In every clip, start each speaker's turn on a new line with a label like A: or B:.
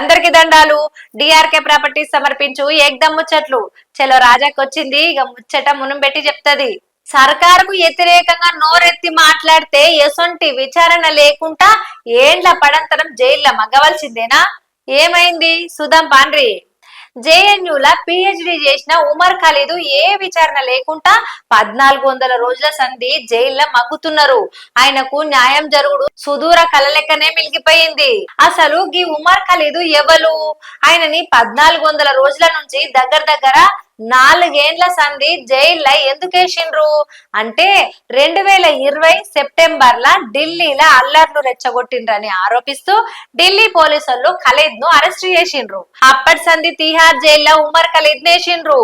A: అందరికి దండాలు. DRK properties సమర్పించు. ఏకదమ్ ముచ్చట్లు. చలో రాజాకొచ్చింది. ఇక ముచ్చట మునం పెట్టి చెప్తది. సర్కారుకు వ్యతిరేకంగా నోరెత్తి మాట్లాడితే ఎసొంటి విచారణ లేకుండా ఏండ్ల పడంతరం జైల్లో మగ్గవలసిందేనా? ఏమైంది? సుధం పాండ్రి. జేఎన్యుల పిహెచ్డి చేసిన ఉమర్ ఖలీదు ఏ విచారణ లేకుండా పద్నాలుగు వందల రోజుల సంధి జైల్లో మగ్గుతున్నారు. ఆయనకు న్యాయం జరుగుడు సుదూర కల లెక్కనే మిలిగిపోయింది. అసలు గీ ఉమర్ ఖలీదు ఎవరు? ఆయనని పద్నాలుగు వందల రోజుల నుంచి దగ్గర దగ్గర నాలుగేండ్ల సంధి జైల్లో ఎందుకేసిండ్రు? అంటే రెండు వేల ఇరవై సెప్టెంబర్ లా ఢిల్లీలో అల్లర్లు రెచ్చగొట్టిండ్రని ఆరోపిస్తూ ఢిల్లీ పోలీసులు ఖలీద్ను అరెస్ట్ చేసిండ్రు. అప్పటి సంధి తిహార్ జైల్లో ఉమర్ ఖలీద్ నేసిండ్రు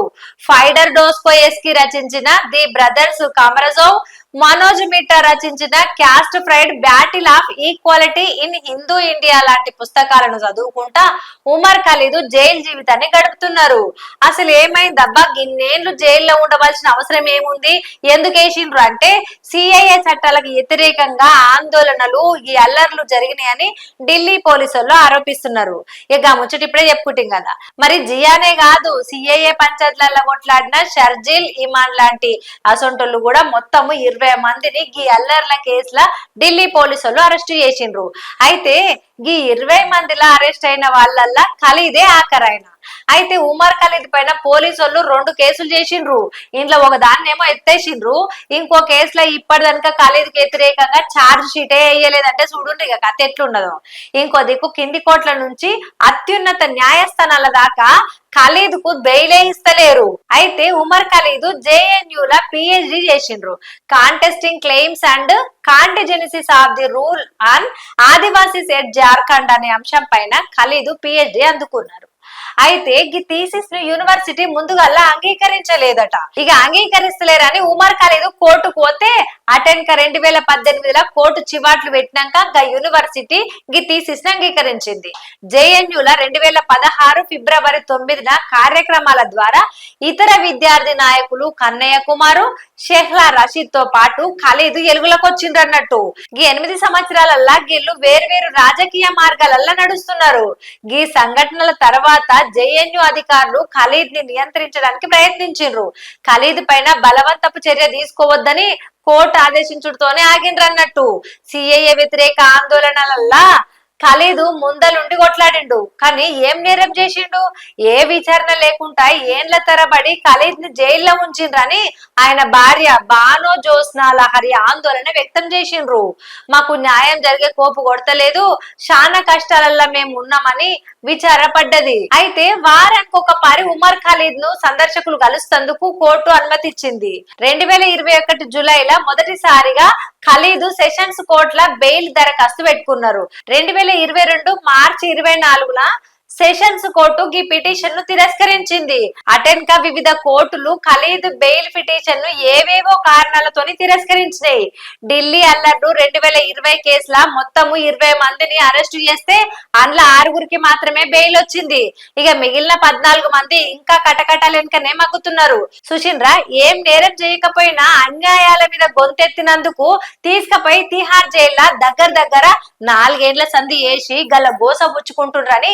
A: ఫైడర్ డోస్కోయెస్కి రచించిన the brothers Karamazov Manoj Mitta రచించిన caste pride battle of equality in Hindu India లాంటి పుస్తకాలను చదువుకుంటా ఉమర్ ఖలీదు జైలు జీవితాన్ని గడుపుతున్నారు. అసలు ఏమైందబ్బా? ఇన్నేళ్ళు జైల్లో ఉండవలసిన అవసరం ఏముంది? ఎందుకు వేసిండ్రు అంటే సిఐఏ చట్టాలకు వ్యతిరేకంగా ఆందోళనలు ఈ అల్లర్లు జరిగినాయని ఢిల్లీ పోలీసులు ఆరోపిస్తున్నారు. ఇక ఆ ముచ్చట ఇప్పుడే చెప్పుకుంటాం కదా మరి జియానే కాదు సిఐఏ పంచాయతీలలో కొట్లాడిన షర్జిల్ ఇమాన్ లాంటి అసొంటోళ్ళు కూడా మొత్తము ఇరవై మందిని గీ అల్లర్ల కేసుల ఢిల్లీ పోలీసులు అరెస్ట్ చేసిండ్రు. అయితే గీ ఇరవై మందిలా అరెస్ట్ అయిన వాళ్ళల్లా ఖలీదే ఆఖరైన. అయితే ఉమర్ ఖలీద్ పైన పోలీసు వాళ్ళు రెండు కేసులు చేసిండ్రు. ఇంట్లో ఒక దాన్ని ఏమో ఎత్తేసిండ్రు. ఇంకో కేసులో ఇప్పటిదనక ఖలీద్కి వ్యతిరేకంగా ఛార్జ్ షీటే వేయలేదంటే చూడండి ఇక కథ ఎట్లున్నదో. ఇంకో దిక్కు కింది కోట్ల నుంచి అత్యున్నత న్యాయస్థానాల దాకా ఖలీద్కు బెయిలే ఇస్తలేరు. అయితే ఉమర్ ఖలీద్ జేఎన్యుల పిహెచ్డి చేసిండ్రు. Contesting claims and contingencies of the rule on Adivasi set Jharkhand అనే అంశం పైన ఖలీదు పిహెచ్డి అందుకున్నారు. అయితే ఈ థీసిస్ను యూనివర్సిటీ ముందుగల్లా అంగీకరించలేదట. ఇక అంగీకరిస్తలేరని ఉమర్ ఖలీదు కోర్టు పోతే అటెండ్ రెండు వేల పద్దెనిమిదిలో కోర్టు చివాట్లు పెట్టినాక యూనివర్సిటీ ఈ థీసిస్ను అంగీకరించింది. జేఎన్యుల రెండు వేల పదహారు ఫిబ్రవరి తొమ్మిదిన కార్యక్రమాల ద్వారా ఇతర విద్యార్థి నాయకులు కన్నయ్య కుమారు షెహ్లా రషీద్తో పాటు ఖలీదు ఎలుగులకు వచ్చిండ్రు అన్నట్టు ఈ ఎనిమిది సంవత్సరాలల్లా వీళ్ళు వేర్వేరు రాజకీయ మార్గాలల్లా నడుస్తున్నారు. ఈ సంఘటనల తర్వాత జేఎన్యు అధికారులు ఖలీద్ని నియంత్రించడానికి ప్రయత్నించిండ్రు. ఖలీద్ పైన బలవంతపు చర్య తీసుకోవద్దని కోర్టు ఆదేశించుడుతోనే ఆగిండ్రు అన్నట్టు సిఐఏ వ్యతిరేక ఆందోళనలల్లా ఖలీదు ముందలుండి కొట్లాడిండు. కానీ ఏం నేరం చేసిండు? ఏ విచారణ లేకుండా ఏండ్ల తరబడి ఖలీద్ని జైల్లో ఉంచిండ్రని ఆయన భార్య బానో జోస్నా లహరి ఆందోళన వ్యక్తం చేసిండ్రు. మాకు న్యాయం జరిగే కోపు కొడతలేదు. చాలా కష్టాలల్లో మేము ఉన్నామని విచారపడ్డది. అయితే వారానికి ఒక పారి ఉమర్ ఖలీద్ను సందర్శకులు కలుస్తందుకు కోర్టు అనుమతిచ్చింది. రెండు వేల ఇరవై ఒకటి జూలైలో మొదటిసారిగా ఖలీదు సెషన్స్ కోర్టుల బెయిల్ దరఖాస్తు పెట్టుకున్నారు. రెండు వేల ఇరవై రెండు మార్చి ఇరవై నాలుగున సెషన్స్ కోర్టు ఈ పిటిషన్ను తిరస్కరించింది. అటెన్కా వివిధ కోర్టులు ఖలీద్ బెయిల్ పిటిషన్ను ఏవేవో కారణాలతోని తిరస్కరించినాయి. ఢిల్లీ అల్లర్లు రెండు వేల ఇరవై కేసుల మొత్తము ఇరవై మందిని అరెస్టు చేస్తే అందులో ఆరుగురికి మాత్రమే బెయిల్ వచ్చింది. ఇక మిగిలిన పద్నాలుగు మంది ఇంకా కటకటాలెనకనే మగ్గుతున్నారు. సుశీంద్ర ఏం నేరం చేయకపోయినా అన్యాయాల మీద గొంతెత్తినందుకు తీసుకపోయి తిహార్ జైల్లో దగ్గర దగ్గర నాలుగేండ్ల సంధి వేసి గల బోస పుచ్చుకుంటుండ్రని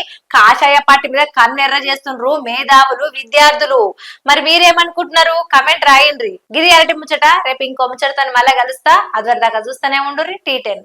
A: ఆశయ పార్టీ మీద కన్నెర్ర చేస్తుండ్రు మేధావులు విద్యార్థులు. మరి మీరేమనుకుంటున్నారు? కమెంట్ రాయండి. గిరి అరటి ముచ్చట రేపు ఇంకో ముచ్చటతో మళ్ళీ కలుస్తా. అదివరదాకా చూస్తూనే ఉండు టీ టెన్.